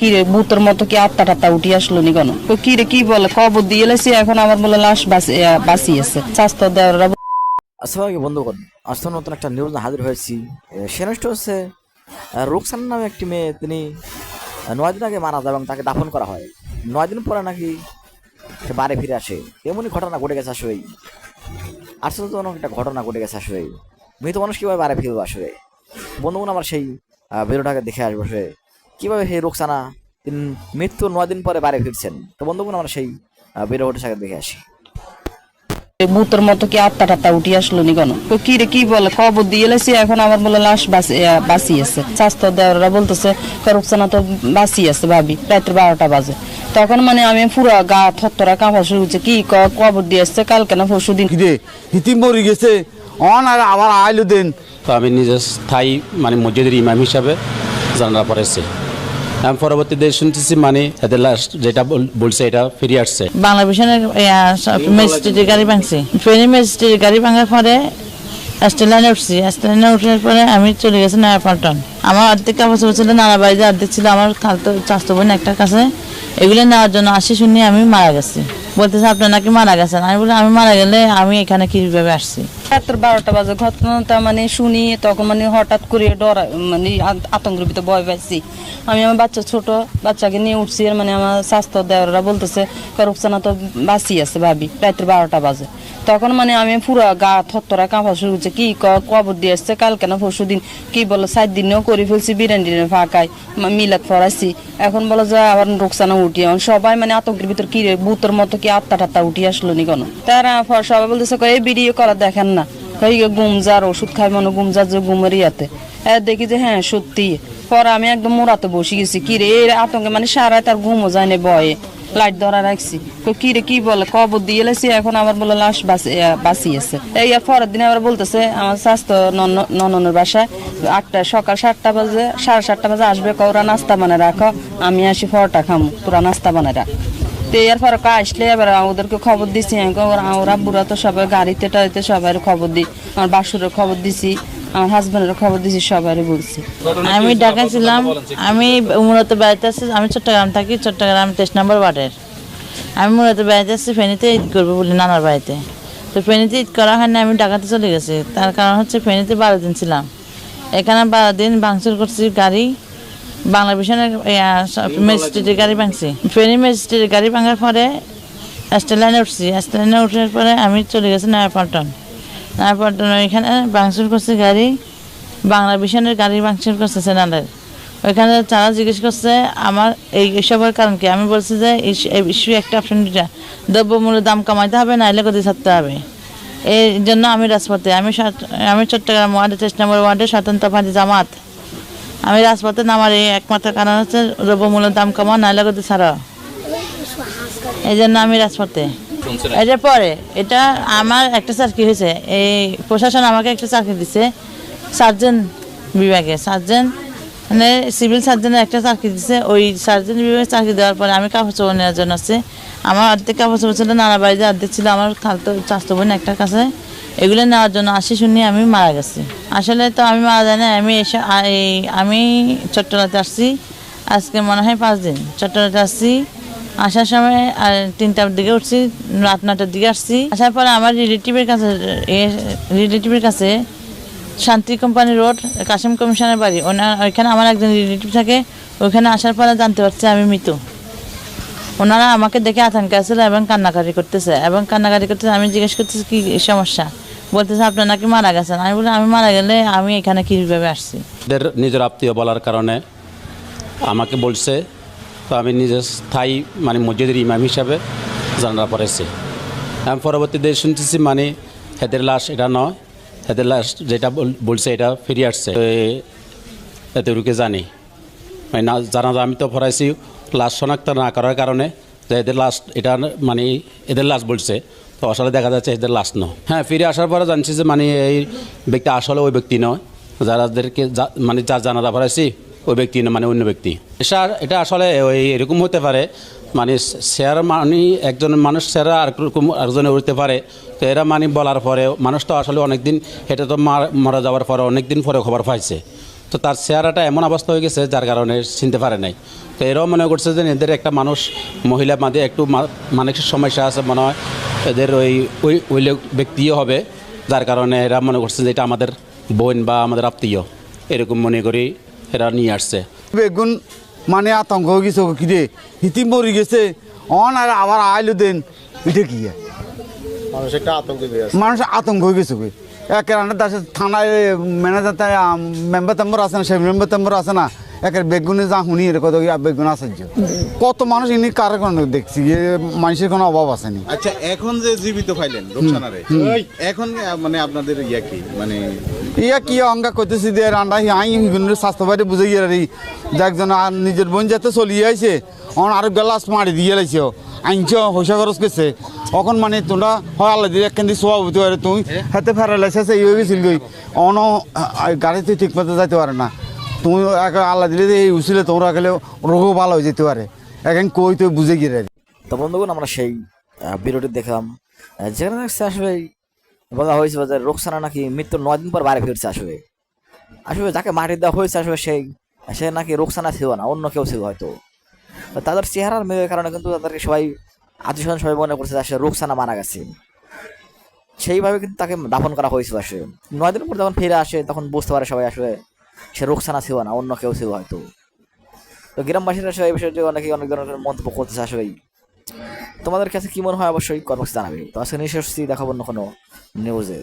কি রে ভূতের মতো কি আত্মা টাত্তা উঠি আসলো নি কেন? কি রে কি বলে? খবর দিয়ে এলেছি এখন আমার বলে লাশ বাঁচিয়েছে। স্বাস্থ্য দেওয়ারা আসসালামু বন্ধুগণ। আজকে নতুন একটা নিউজ হাজির হয়েছি। সেনষ্ট হচ্ছে রুকসান নামে একটি মেয়ে, তিনি নয় দিন আগে মারা যায় এবং তাকে দাফন করা হয়। নয় দিন পরে নাকি সে বাড়ি ফিরে আসে। এমনই ঘটনা ঘটে গেছে আসলে আশ্চর্যজনক একটা ঘটনা ঘটে গেছে আসলে মৃত মানুষ কীভাবে বাড়ি ফিরবে আসলে? বন্ধুগণ আমার সেই ভিডিওটাকে দেখে আসবে সে কীভাবে সেই রুকসানা? তিনি মৃত্যুর নয় দিন পরে বাড়ি ফিরছেন। তো বন্ধুগণ আমরা সেই আহ, ভিডিওটাকে দেখে আসি। ভূতের মতো কি আত্মা টাত্তা উঠি আসলো নি কেন তো কি রে কি বলে? খবর দিয়ে এলেছি এখন আমার বলে লাশ বাঁচিয়েছে। স্বাস্থ্য দেওয়ারা বলতেছে করুকসানা তো বাঁচিয়েছে ভাবি রাত্রে বারোটা বাজে। তখন মানে আমি পুরো গা থত্তরা কাঁপা শুরু হচ্ছে কি ক- খবর দিয়ে এসছে কালকে না পরশু দিন? হিতি মরি গেছে। অন আর আবার আইলো দেন। তো আমি নিজে স্থায়ী মানে মসজিদের ইমাম হিসাবে জানা পড়েছি আমি পরবর্তীতে শুনতেছি মানে এদের লাস্ট যেটা বল- বলছে এটা ফিরে আসছে। বাংলাদেশের ম্যাজিস্ট্রেটের গাড়ি ভাঙছি। ফেরি ম্যাজিস্ট্রেটের গাড়ি ভাঙার পরে স্টেলাইনে উঠছি। স্টেলাইনে উঠার পরে আমি চলে গেছি নয়াপল্টন আমার অর্ধেক কাপড় চোপড় ছিল নানা বাড়িতে অর্ধেক ছিল, আমার খালতো চাষতো বোন একটার কাছে। এগুলো নেওয়ার জন্য আসি শুনি আমি মারা গেছি। বলতেছে, আপনার নাকি মারা গেছেন? আমি বলি আমি মারা গেলে আমি এখানে কীভাবে আসছি? রাত্র বারোটা বাজে। ঘটনাটা মানে শুনি, তখন মানে হঠাৎ করে ডরা মানে আত- আতঙ্কের ভিতরে ভয় পাইছি। আমি আমার বাচ্চা ছোট, বাচ্চাকে নিয়ে উঠছি আর মানে আমার স্বাস্থ্য দেওয়ারা বলতেছে রূপসানা তো বাঁচি আছে ভাবি, রাত্র বারোটা বাজে। তখন মানে আমি পুরো গা থত্তরা কাঁপা শুরু হচ্ছে কি ক- খবর দিয়ে এসছে কালকে না পরশু দিন? কি বলো, সাত দিনেও করে ফেলছি, বিরিয়ানি ফাঁকায় মিলাদ ফরাইছি এখন বলো, যে, আবার রোকসানা উঠি। এখন সবাই মানে আতঙ্কের ভিতর কি রে, ভূতের মতো কি আত্মা টাত্তা উঠি আসলো নি কোনো? তারা সবাই বলতেছে এই ভিডিও করা দেখেন না। কই গুমজার ওষুধ খাই মনে গুমজার যে গুমের ইয়াতে। দেখি যে হ্যাঁ সত্যি। পরে আমি একদম মোড়াতে বসে গেছি। কি রে এই আতঙ্কে মানে সারা তার ঘুমও যায় না বয়ে। লাইট ধরা রাখছি। কই, কি রে কি বলে? খবর দিয়ে এলেছি এখন আবার বলে লাশ বাঁচিয়েছে। এই পরের দিন আবার বলতেছে আমার স্বাস্থ্য নন- নননের বাসায় আটটা সকাল সাতটা বাজে সাড়ে সাতটা বাজে আসবে কৌরা নাস্তা বানায় রাখো আমি আসি পরোটা খামু। তোরা নাস্তা বানায় রাখ। তো এর কা আসলে এবার ওদেরকে খবর দিছি ওরা ওরা বুড়া তো সবাই গাড়িতে টাড়িতে সবাই খবর দিই আমার বাসুরের খবর দিছি আমার হাজবেন্ডের খবর দিছি সবাই বলছি। আমি ঢাকা ছিলাম আমি মূলত বেড়াতে আসছি আমি চট্টগ্রাম থাকি চট্টগ্রাম তেইশ নম্বর ওয়ার্ডের। আমি মূলত বেড়াতে আসছি ফেনীতে ঈদ করব বলে নানার বাড়িতে। তো ফেনীতে ঈদ করার কারণে আমি ঢাকাতে চলে গেছি। তার কারণ হচ্ছে ফেনীতে বারো দিন ছিলাম। এখানে বারো দিন ভাঙচুর করছি গাড়ি বাংলা মিশনের ম্যাজিস্ট্রেটের গাড়ি ভাঙছি। ফেনী ম্যাজিস্ট্রেটের গাড়ি ভাঙার পরে স্টেলাইনে উঠছি। স্টেলাইনে উঠার পরে আমি চলে গেছি নয়াপল্টন নয়াপল্টন এখানে ভাঙচুর করছি গাড়ি। বাংলা মিশনের গাড়ি ভাঙচুর করছে সেনারের ওইখানে তারা জিজ্ঞেস করছে আমার এই এসবের কারণ কি? আমি বলছি যে ইস্যু একটা অপশন দুটা দ্রব্যমূল্যের দাম কমাইতে হবে নাইলে গতি ছাড়তে হবে। এই জন্য আমি রাজপথে আমি আমি চট্টগ্রাম ওয়ার্ডে তেইশ নম্বর ওয়ার্ডে স্বতন্ত্র পার্টি জামাত। আমি রাজপথে নামার এই একমাত্র কারণ হচ্ছে দ্রব্যমূল্যের দাম কমা নাইলে গতি ছাড়া। এই জন্য আমি রাজপথে। এটার পরে এটা আমার একটা চাকরি হয়েছে। এই প্রশাসন আমাকে একটা চাকরি দিছে সার্জন বিভাগে। সার্জন মানে সিভিল সার্জনের একটা চাকরি দিছে। ওই সার্জন বিভাগে চাকরি দেওয়ার পরে আমি কাপড় চোপড় নেওয়ার জন্য আসছি। আমার অর্ধেক কাপড় চোপড় ছিল নানা বাড়িতে অর্ধেক ছিল। আমার খালতো চাষতো বোন একটার কাছে। এগুলো নেওয়ার জন্য আসি শুনি আমি মারা গেছি। আসলে তো আমি মারা যাই না, আমি এসে আমি চট্টলাতে আসছি, আজকে মনে হয় পাঁচ দিন। চট্টলাতে আসছি, আসার সময় আর তিনটার দিকে উঠছি, রাত নটার দিকে আসছি। আসার পরে আমার রিলেটিভের কাছে রিলেটিভের কাছে শান্তি কোম্পানি রোড, কাশিম কমিশনের বাড়ি ওনার ওইখানে আমার একজন রিলেটিভ থাকে, ওইখানে আসার পরে জানতে পারছি আমি মৃত। ওনারা আমাকে দেখে আতঙ্কে আসছিল এবং কান্নাকাটি করতেছে। এবং কান্নাকাটি করতেছে, আমি জিজ্ঞেস করতেছি, কি সমস্যা? বলতেছে আপনার নাকি মারা গেছেন? আমি বলি, আমি মারা গেলে আমি এখানে কীভাবে আসছি? নিজের আত্মীয় বলার কারণে আমাকে বলছে, তো আমি নিজের স্থায়ী মানে মসজিদের ইমাম হিসাবে জানা পড়েছি আমি পরবর্তীতে শুনতেছি মানে এদের লাশ এটা নয় এদের লাশ যেটা বল- বলছে এটা ফিরে আসছে। তো এ- জানি। মানে না জানা আমি তো পড়াইছি লাশ শনাক্ত না করার কারণে যে এদের লাশ এটা মানে এদের লাশ বলছে। তো আসলে দেখা যাচ্ছে এদের লাশ নয়। হ্যাঁ ফিরে আসার পরে জানছি যে মানে এই ব্যক্তি আসলে ওই ব্যক্তি নয়। যারাদেরকে যা- মানে যার জানাজা পড়াইছি ওই ব্যক্তি না মানে অন্য ব্যক্তি। এটা এটা আসলে ওই এরকম হতে পারে মানে শেয়ার মানে একজন মানুষ সেরা আর আরেকজনে উঠতে পারে। তো এরা মানে বলার পরে মানুষ তো আসলে অনেক দিন এটা তো মার- যাওয়ার পরে অনেক দিন পরে খবর পাইছে। তো তার চেহারাটা এমন অবস্থা হয়ে গেছে যার কারণে চিনতে পারে নাই। তো এরাও মনে করছে যে এদের একটা মানুষ মহিলা মাঝে একটু মানসিক সমস্যা আছে মনে হয় এদের ওই ওই ওই ব্যক্তিও হবে যার কারণে এরা মনে করছে যে এটা আমাদের বোন বা আমাদের আত্মীয়। এরকম মনে করি এরা নিয়ে আসছে। বেগুন মানে আতঙ্ক হয়ে গেছে কিরে? হিতি মরি গেছে। অন আর আবার আইলো দেন। এটা কি? মানুষ একটা আতঙ্ক মানুষ আতঙ্ক হয়ে গেছে একের আন্ডার সাথে থানায় ম্যানেজার মেম্বার তেম্বার আছে না সেই মেম্বার তেম্বার আছে না একের বেগুনে যা শুনি এর কত বেগুন আশ্চর্য কত মানুষ ইনি কার কারণে দেখছি যে মানুষের কোনো অভাব আসেনি আচ্ছা এখন যে জীবিত পাইলেন রোকসানারে এখন মানে আপনাদের ইয়া কি? মানে ইয়া কি অঙ্গা করতেছি যে রান্না আই স্বাস্থ্য বাড়ি বুঝে গিয়ে রে একজন আর নিজের বোন যাতে চলিয়ে আইছে অন আর গ্লাস মারি দিয়ে লাইছ। আইনছ পয়সা খরচ করছে। এখন মানে তোমরা হয় আল্লাহ দিয়ে একখান দিয়ে হতে পারে তুই। হাতে ফেরা লাইছে এই হয়ে গেছিল গই অন গাড়িতে ঠিক মতো যাইতে পারে না। তুমি এক আল্লাহ দিলে এই উচিলে তোমরা গেলে রোগও ভালো হয়ে যেতে পারে। এখন কই তুই বুঝে গিয়ে তো বন্ধুগণ আমরা সেই ভিডিওটি দেখলাম। যেখানে দেখছি আসলে বলা হয়েছে যে রোকসানা নাকি মৃত্যুর নয় দিন পর বাড়ি ফিরছে আসলে। আসলে যাকে মাটি দেওয়া হয়েছে আসলে সেই সে নাকি রোকসানা ছিল না অন্য কেউ ছিল হয়তো। তাদের চেহারার মেয়ের কারণে কিন্তু তাদেরকে সবাই আত্মীয় সবাই মনে করছে আসলে রোকসানা মারা গেছে। সেইভাবে কিন্তু তাকে দাফন করা হয়েছিল আসলে। নয় দিন পর যখন ফিরে আসে, তখন বুঝতে পারে সবাই আসলে সে রোকসানা ছিল না, অন্য কেউ ছিল হয়তো। তো গ্রামবাসীরা আসলে এই বিষয়টি অনেকে অনেক ধরনের মন্তব্য করতেছে আসলেই তোমাদের কাছে কি মনে হয়? অবশ্যই কর্মসূচি জানাবে। তো আজকে এসেছি দেখাবো অন্য কোনো নিউজে